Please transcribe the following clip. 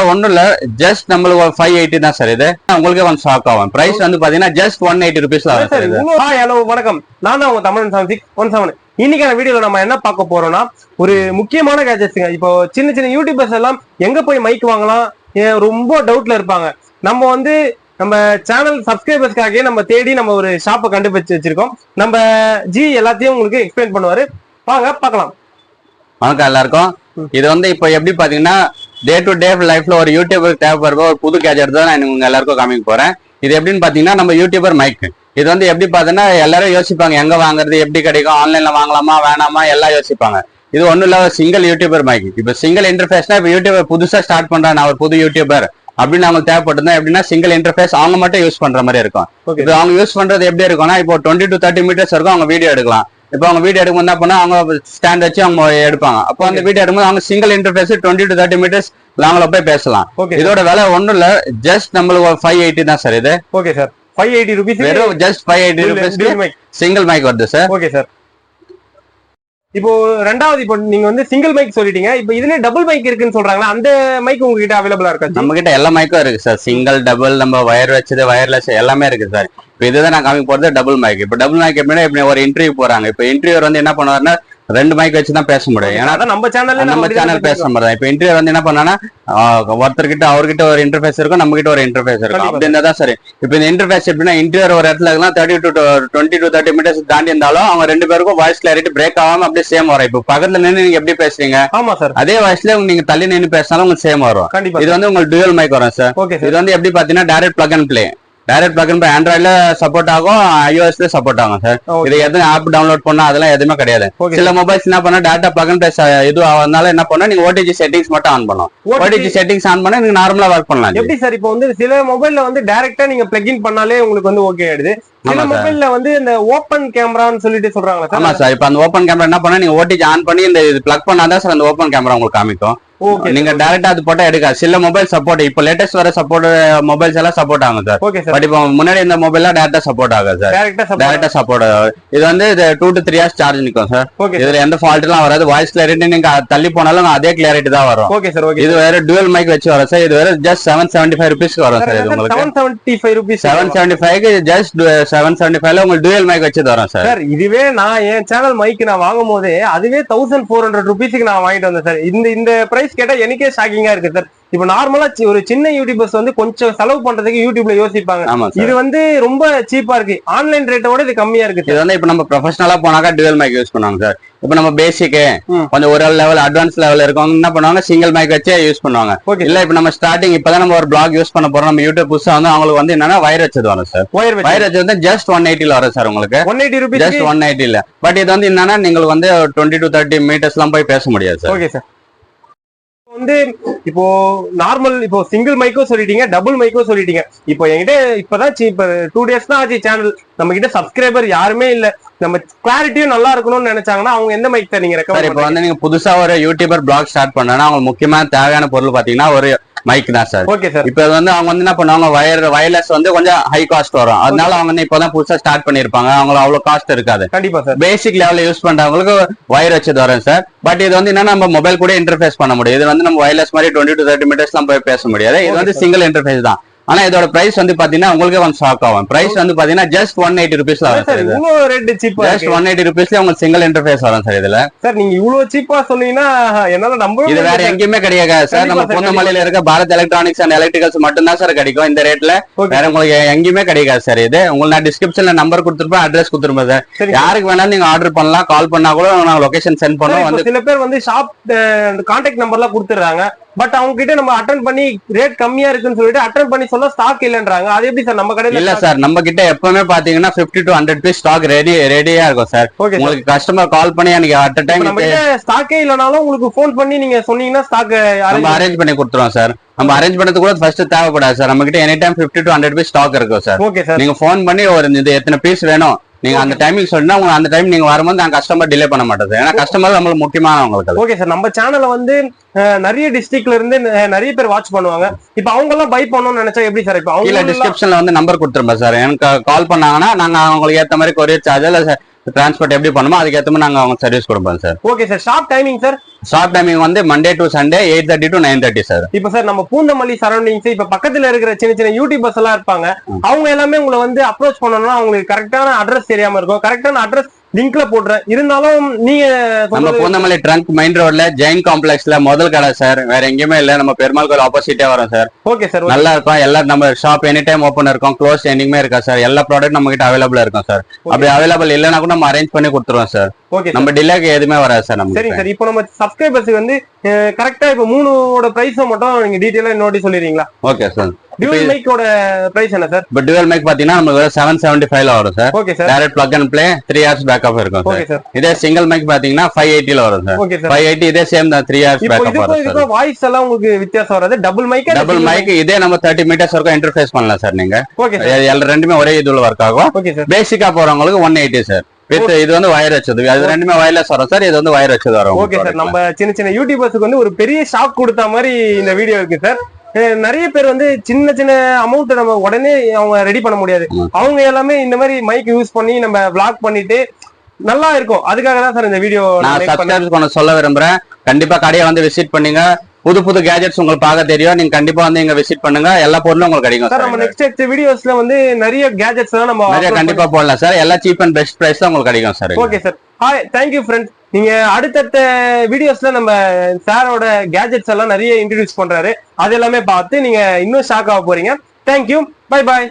ஒண்ணும் இல்ல. ஜஸ்ட் நம்மளுக்கு ஃபைவ் எயிட்டி தான் சார் இது. உங்களுக்கு ஒன் ஷாக் ஆகும். பிரைஸ் வந்து பாத்தீங்கன்னா ஜஸ்ட் ஒன் எயிட்டி ருபீஸ்ல வரும் சார் ஹலோ வணக்கம். நான் தான் உங்க தமிழன் செவன் சிக்ஸ் ஒன் செவன் இன்னைக்கான வீடியோல நம்ம என்ன பார்க்க போறோம்னா ஒரு முக்கியமான கேஜெட்ஸுங்க இப்போ சின்ன சின்ன யூடியூபர்ஸ் எல்லாம் எங்க போய் மைக் வாங்கலாம்? ரொம்ப டவுட்ல இருப்பாங்க. நம்ம வந்து நம்ம சேனல் சப்ஸ்கிரைபர்ஸ்க்காகவே நம்ம தேடி நம்ம ஒரு ஷாப்பை கண்டுபிடிச்சு வச்சிருக்கோம். நம்ம ஜி எல்லாத்தையும் உங்களுக்கு எக்ஸ்பிளைன் பண்ணுவாரு. வாங்க பார்க்கலாம். வணக்கம் எல்லாருக்கும். இது வந்து இப்போ எப்படி பாத்தீங்கன்னா டே டு டே லைஃப்ல ஒரு யூடியூபருக்கு தேவைப்படுற ஒரு புது கேஜெட் தான் நான் உங்க எல்லாருக்கும் காமிக்க போறேன். இது எப்படின்னு பாத்தீங்கன்னா நம்ம யூடியூபர் மைக் இது வந்து எப்படி பார்த்தீங்கன்னா எல்லாரும் யோசிப்பாங்க எங்க வாங்குறது எப்படி கிடைக்கும் ஆன்லைன்ல வாங்கலாமா வேணாமா எல்லாம் யோசிப்பாங்க. இது ஒண்ணும் இல்ல சிங்கிள் யூடியூபர் மைக் இப்போ சிங்கிள் இன்டர்ஃபேஸ்னா இப்போ யூடியூபர் புதுசா ஸ்டார்ட் பண்றேன் நான் ஒரு புது யூடியூபர் அப்படின்னு அவங்களுக்கு தேவைப்பட்டிருந்தா எப்படின்னா சிங்கிள் இன்டர்ஃபேஸ் அவங்க மட்டும் யூஸ் பண்ற மாதிரி இருக்கும். இப்போ அவங்க யூஸ் பண்றது எப்படி இருக்கும்னா இப்போ டுவெண்ட்டி டு தேர்ட்டி மீட்டர்ஸ் இருக்கும் அவங்க வீடியோ எடுக்கலாம். இப்போ அவங்க வீடியோ எடுக்கும்போது என்ன பண்ணா அவங்க ஸ்டாண்ட் வச்சு அவங்க எடுப்பாங்க. அப்போ அந்த வீடியோ எடுக்கும்போது அவங்க single interface twenty to thirty metres லாங்ல போய் பேசலாம். ஓகே இதோட விலை ஒண்ணும் இல்ல. ஜஸ்ட் நம்மளுக்கு ஃபைவ் எயிட்டி தான் சார் இது okay sir five eighty rupees வெறும் just five eighty rupees single mic வருது சார் ஓகே சார் இப்போ ரெண்டாவது இப்போ நீங்க வந்து சிங்கிள் மைக் சொல்லிட்டீங்க. இப்போ இதுல டபுள் மைக் இருக்குன்னு சொல்றாங்களா? அந்த மைக் உங்ககிட்ட அவைலபிளா இருக்கா? நம்ம கிட்ட எல்லா மைக்கும் இருக்கு சார் சிங்கிள் டபுள் நம்ம வயர் வச்சது வயர்லெஸ் எல்லாமே இருக்கு சார் இப்போ இதுதான் நான் காமிக்க போறது டபுள் மைக் இப்போ டபுள் மைக் எப்படின்னா இப்படி ஒரு இன்டர்வியூ போறாங்க. இப்போ இன்டர்வியூ வந்து என்ன பண்ணுவாருன்னா ரெண்டு மைக் வச்சு தான் பேச முடியும். ஏன்னா நம்ம சேனல்ல நம்ம சேனல் பேசுற மாதிரி தான் இப்போ இன்டர்வியூ வந்து என்ன பண்ணானா ஒருத்தர்கிட்ட அவர்கிட்ட ஒரு இன்டர்ஃபேஸ் இருக்கும் நம்ம கிட்ட ஒரு இன்டர்ஃபேஸ் இருக்கும். கண்டிப்பா. அப்படி இருந்தா தான் சரி. இப்போ இந்த இன்டர்ஃபேஸ் எப்படின்னா இன்டர்வியூ ஒரு இடத்துல இருக்கலாம் thirty to twenty to thirty meters தாண்டி இருந்தாலும் அவங்க ரெண்டு பேருக்கும் வாய்ஸ் கிளாரிட்டி பிரேக் ஆகாம அப்படியே சேம் வரும். இப்போ பக்கத்துல நின்று நீங்க எப்படி பேசுறீங்க? ஆமா சார் அதே வாய்ஸ்ல நீங்க தள்ளி நின்று பேசினாலும் உங்களுக்கு சேம் வரும். இது வந்து உங்களுக்கு டுவல் மைக் வரும் சார் ஓகே சார் இது வந்து எப்படி பாத்தீங்கன்னா direct plug and play direct plug and ஆண்ட்ராய்ட்ல support ஆகும் ஐஓஎஸ்ல சப்போர்ட் ஆகும் சார் இது எதுவும் ஆப் டவுன்லோட் பண்ணா அதெல்லாம் எதுவுமே கிடையாது. சில மொபைல்ஸ் என்ன பண்ணா டேட்டா பிளக் பிளே இது ஆகிறதுனால என்ன பண்ணா நீங்க ஓடிஜி செட்டிங்ஸ் மட்டும் ஆன் பண்ணலாம் ஓடிஜி செட்டிங்ஸ் ஆன் பண்ணா நீங்க நார்மலா ஒர்க் பண்ணலாம். எப்படி சார் இப்போ வந்து சில மொபைல்ல வந்து டைரக்டா நீங்க பிளக்இன் பண்ணாலே உங்களுக்கு வந்து ஓகே ஆயிடுது. சில. மொபைல்ல வந்து இந்த ஓபன் கேமரான்னு சொல்லிட்டு சொல்றாங்களா ஆமா சார் இப்போ அந்த ஓப்பன் கேமரா என்ன பண்ணா நீங்க ஓடிஜி ஆன் பண்ணி இந்த இது பிளக் பண்ணாதான் சார் அந்த ஓப்பன் கேமரா உங்களுக்கு காமிக்கும். நீங்க டைரக்டா அது போட்டா எடுக்காது சில மொபைல் சப்போர்ட் இப்போ லேட்டஸ்ட் வர சப்போர்ட் மொபைல்ஸ் எல்லாம் சப்போர்ட் ஆகும் சார். Okay sir. பட் இப்போ முன்னாடி இந்த மொபைல்லாம் டேரக்டா சப்போர்ட் ஆகாது சார். டைரக்டா சப்போர்ட் சப்போர்ட் இது வந்து two to three hours charge நிற்கும் சார். இதுல எந்த ஃபால்ட் எல்லாம் வராது. வாய்ஸ் கிளாரிட்டி நீங்க தள்ளி போனாலும் அதே கிளாரிட்டி தான் வரும். ஓகே சார் ஓகே இது வேற டுவல் மைக் வச்சு வரும் சார். இது வேற ஜஸ்ட் செவன் செவன்டி ஃபைவ் ருபீஸ்க்கு வரும் சார் இது உங்களுக்கு. Seven seventy five rupees seven seventy ஃபைவ்க்கு ஜஸ்ட் செவன் செவன்டி ஃபைவ்ல உங்களுக்கு டுவல் மைக் வச்சு தரும் சார். சார் இதுவே நான் என் சேனல் மைக் நான் வாங்கும் போதே அதுவே தௌசண்ட் ஃபோர் ஹண்ட்ரட் ருபீஸ்க்கு நான் வாங்கிட்டு வந்தேன் சார். இந்த இந்த பிரைஸ் கேட்டா எனக்கே ஷாக்கிங்கா இருக்கு சார் இப்ப நார்மலா ஒரு சின்ன யூடியூபர்ஸ் வந்து கொஞ்சம் செலவு பண்றதுக்கு யூடியூப்ல யோசிப்பாங்க. இது வந்து ரொம்ப சீப்பா இருக்கு. ஆன்லைன் ரேட்டோட இது கம்மியா இருக்கு இது வந்து இப்ப நம்ம ப்ரொஃபஷனலா போனாக்கா டுவெல் மைக் யூஸ் பண்ணுவாங்க சார் இப்ப நம்ம பேசிக் கொஞ்சம் ஒரு லெவல் அட்வான்ஸ் லெவல் இருக்கும் என்ன பண்ணுவாங்க? சிங்கிள் மைக் வச்சே யூஸ் பண்ணுவாங்க. இல்ல இப்ப நம்ம ஸ்டார்டிங் இப்பதான் நம்ம ஒரு பிளாக் யூஸ் பண்ண போறோம். நம்ம யூடியூப் புதுசா வந்து அவங்களுக்கு வந்து என்னன்னா வயர் வச்சது வரும் சார் வயர் வச்சு வந்து ஜஸ்ட் ஒன் எயிட்டில வரும் சார் உங்களுக்கு. One eighty rupees just one எயிட்டில but இது வந்து என்னன்னா நீங்களுக்கு வந்து டுவெண்ட்டி டு தேர்ட்டி மீட்டர்ஸ் எல்லாம் போய் பேச முடியாது சார் ஓகே சார் வந்து இப்போ நார்மல் இப்போ சிங்கிள் மைக்கும் சொல்லிட்டீங்க டபுள் மைக்கும் சொல்லிட்டீங்க. இப்போ என்கிட்ட இப்பதான் இப்ப டூ டேஸ் தான் ஆச்சு சேனல் நம்ம கிட்ட சப்ஸ்கிரைபர் யாருமே இல்ல. நம்ம கிளாரிட்டியும் நல்லா இருக்கணும்னு நினைச்சாங்கன்னா அவங்க எந்த மைக் தான் நீங்க ரெக்கமெண்ட் இப்போ வந்து நீங்க புதுசா ஒரு யூடியூபர் பிளாக் ஸ்டார்ட் பண்ணனா அவங்களுக்கு முக்கியமான தேவையான பொருள் பாத்தீங்கன்னா ஒரு மைக் தான் சார் ஓகே சார் இப்போ வந்து அவங்க வந்து என்ன பண்ணுவாங்க வயர் வயர்லெஸ் வந்து கொஞ்சம் ஹை காஸ்ட் வரும். அதனால அவங்க வந்து இப்போதான் புதுசா ஸ்டார்ட் பண்ணிருப்பாங்க அவங்களுக்கு அவ்வளவு காஸ்ட் இருக்காது. கண்டிப்பா சார் பேசிக் லெவல்ல யூஸ் பண்றவங்களுக்கு வயர் வச்சது வரும் சார் பட் இது வந்து என்னன்னா நம்ம மொபைல் கூட இன்டர்ஃபேஸ் பண்ண முடியும். இது வந்து நம்ம வயர்லெஸ் மாதிரி டுவெண்ட்டி டு தேர்ட்டி மீட்டர்ஸ்லாம் போய் பேச முடியாது. இது வந்து. சிங்கிள் இன்டர்ஃபேஸ் தான். ஆனா இதோட பிரைஸ் வந்து பாத்தீங்கன்னா உங்களுக்கு ஒன் ஷாக் ஆகும். பிரைஸ் வந்து பாத்தீங்கன்னா ஜஸ்ட் ஒன் எயிட்டி ருபீஸ்ல வரும் சார் இவ்வளவு ரேட் சீப்பா ஜஸ்ட் ஒன் எயிட்டி ருபீஸ்ல உங்களுக்கு சிங்கிள் இன்டர்ஃபேஸ் வரும் சார் இதுல. சார் நீங்க இவ்வளவு சீப்பா சொன்னீங்கன்னா என்னால நம்ப இது வேற எங்கேயுமே கிடையாது. சார் நம்ம பூந்தமல்லியில இருக்க பாரத் எலக்ட்ரானிக்ஸ் அண்ட் எலக்ட்ரிகல்ஸ் மட்டும்தான் சார் கிடைக்கும் இந்த ரேட்ல. வேற உங்களுக்கு எங்கேயுமே கிடைக்காது சார் இது. உங்களுக்கு நான் டிஸ்கிரிப்ஷன்ல நம்பர் கொடுத்துருப்பேன் அட்ரஸ் கொடுத்துருப்பேன் சார். யாருக்கு வேணாலும் நீங்க ஆர்டர் பண்ணலாம் கால் பண்ணா கூட நாங்க லொகேஷன் சென்ட் பண்ணுவோம். வந்து சில பேர் வந்து ஷாப் கான்டாக்ட் நம்பர்லாம் கொடுத்துறாங்க பட் அவங்க கிட்ட நம்ம அட்டன் பண்ணி ரேட் கம்மியா இருக்குன்னு சொல்லிட்டு அட்டன் பண்ணி சொல்ல ஸ்டாக் இல்லன்றாங்க. அது எப்படி சார் நம்ம கடையில இல்ல சார் நம்ம கிட்ட எப்பவுமே பாத்தீங்கன்னா 50 to hundred piece stock ready ரெடியா இருக்கும் சார் உங்களுக்கு கஸ்டமர் கால் பண்ணி எனக்கு அட் டைம் நம்ம கிட்ட ஸ்டாக்கே இல்லனாலும் உங்களுக்கு ஃபோன் பண்ணி நீங்க சொன்னீங்கன்னா ஸ்டாக் நம்ம அரேஞ்ச் பண்ணி கொடுத்துருவோம் சார் நம்ம அரேஞ்ச் பண்ணது கூட ஃபர்ஸ்ட் தேவைப்படாது சார் நம்ம கிட்ட any time 50 to hundred piece stock இருக்கும் சார் ஓகே சார் நீங்க ஃபோன் பண்ணி ஒரு இது எத்தனை பீஸ் வேணும் நீங்க அந்த டைமிங் சொன்னா உங்களுக்கு அந்த டைம் நீங்க வரும்போது நான் கஸ்டமர் டிலே பண்ண மாட்டேன். சார் ஏன்னா கஸ்டமர் நம்மளுக்கு முக்கியமானவங்களுக்கு. ஓகே சார் நம்ம சேனலை வந்து நிறைய டிஸ்ட்ரிக்ட்ல இருந்து நிறைய பேர் வாட்ச் பண்ணுவாங்க. இப்ப அவங்க எல்லாம் பை பண்ணணும்னு நினைச்சா எப்படி சார் இப்ப அவங்க டிஸ்கிரிப்ஷன்ல வந்து நம்பர் கொடுத்துருப்பேன் சார் எனக்கு கால் பண்ணாங்கன்னா நாங்க அவங்களுக்கு ஏத்த மாதிரி கொரியர் சார்ஜ் இல்ல டிரான்ஸ்போர்ட் எப்படி பண்ணுமோ அதுக்கேற்ற மாதிரி நாங்க அவங்க சர்வீஸ் கொடுப்போம் sir okay sir shop timing sir shop timing வந்து Monday to Sunday eight thirty to nine thirty sir இப்ப சார் நம்ம பூந்தமல்லி சரௌண்டிங்ஸ் இப்ப பக்கத்துல இருக்கிற சின்ன சின்ன யூடியூபர்ஸ் எல்லாம் இருப்பாங்க. அவங்க எல்லாமே உங்களை வந்து அப்ரோச் பண்ணணும்னா அவங்களுக்கு கரெக்டான அட்ரஸ் தெரியாம இருக்கும். கரெக்டான அட்ரஸ் லிங்க்ல போடுறேன். இருந்தாலும் நீங்க நம்ம பூந்தமல்லி ட்ரங்க் மெயின் ரோட்ல ஜெயின் காம்ப்ளெக்ஸ்ல முதல் கடை சார். வேற எங்கேயுமே இல்ல. நம்ம பெருமாள் கோயில் ஆப்போசிட்டே வரோம் சார். ஓகே சார் நல்லா இருக்கும். எல்லா நம்ம ஷாப் எனி டைம் ஓப்பன் இருக்கும். க்ளோஸ் எண்டிங்குமே இருக்கா சார்? எல்லா ப்ராடக்ட் நம்ம கிட்ட அவைலபிளா இருக்கும் சார். அப்படி அவைலபிள் இல்லைன்னா கூட நம்ம அரேஞ்ச் பண்ணி கொடுத்துருவோம் சார். ஓகே நம்ம டிலேக்கு எதுவுமே வராது சார் சரிங்க நம்ம சார். இப்போ நம்ம சப்ஸ்கிரைபர்ஸ்க்கு வந்து கரெக்டா இப்போ மூணோட பிரைஸ் மட்டும் நீங்க டீடைலா நோட்டி சொல்லிடுறீங்களா? Okay sir. டியூல் மைக்கோட பிரைஸ் என்ன சார் இப்போ டுவெல் மேக் பாத்தீங்கன்னா நமக்கு செவன் செவன்டி ஃபைவ்ல வரும் sir okay sir direct plug and play three hours backup இருக்கும் சார் இதே சிங்கிள் மைக் பாத்தீங்கன்னா ஃபைவ் எயிட்டில வரும் sir okay sir five eighty இதே சேம் தான் த்ரீ ஹவர்ஸ் இதுக்கும் வரும் சார் வாய்ஸ் எல்லாம் உங்களுக்கு வித்தியாசம் வராது? டபுள் மைக் டபுள் மைக் இதே நம்ம தேர்ட்டி மீட்டர்ஸ் வரைக்கும் இன்டர்ஃபேஸ் பண்ணலாம் சார் நீங்க. ஓகே சார் எல்லா ரெண்டுமே ஒரே இதுல ஒர்க் ஆகும். ஓகே சார் பேசிக்கா போறவங்களுக்கு ஒன் எயிட்டி சார் வித் இது வந்து வயர் வச்சது. அது ரெண்டுமே வயர்லெஸ் வரும் சார் இது வந்து வயர் வச்சது வரும் ஓகே சார் நம்ம சின்ன சின்ன யூடியூபர்ஸ்க்கு வந்து ஒரு பெரிய ஷாக் கொடுத்த மாதிரி இந்த வீடியோ இருக்கு சார் நிறைய பேர் வந்து சின்ன சின்ன அமௌண்ட் நம்ம உடனே அவங்க ரெடி பண்ண முடியாது. அவங்க எல்லாமே இந்த மாதிரி மைக் யூஸ் பண்ணி நம்ம vlog பண்ணிட்டு நல்லா இருக்கும். அதுக்காக தான் சார் இந்த வீடியோ நான் சப்ஸ்கிரைபர்ஸ் பண்ண சொல்ல விரும்புறேன். கண்டிப்பா கடையை வந்து விசிட் பண்ணுங்க. புது புது கேஜெட்ஸ் உங்களுக்கு பார்க்க தெரியும். நீங்க கண்டிப்பா வந்து இங்க விசிட் பண்ணுங்க. எல்லா பொருளும் உங்களுக்கு கிடைக்கும் சார் நம்ம நெக்ஸ்ட் நெக்ஸ்ட் வீடியோஸ்ல வந்து நிறைய கேஜெட்ஸ் எல்லாம் நம்ம நிறைய கண்டிப்பா போடலாம் சார் எல்லாம் சீப் அண்ட் பெஸ்ட் பிரைஸ் தான் உங்களுக்கு கிடைக்கும் sir okay sir hi thank you friends நீங்க அடுத்தடுத்த வீடியோஸ்ல நம்ம சாரோட கேஜெட்ஸ் எல்லாம் நிறைய இன்ட்ரடியூஸ் பண்றாரு. அது எல்லாமே பார்த்து நீங்க இன்னும் ஷாக் ஆக போறீங்க. Thank you bye bye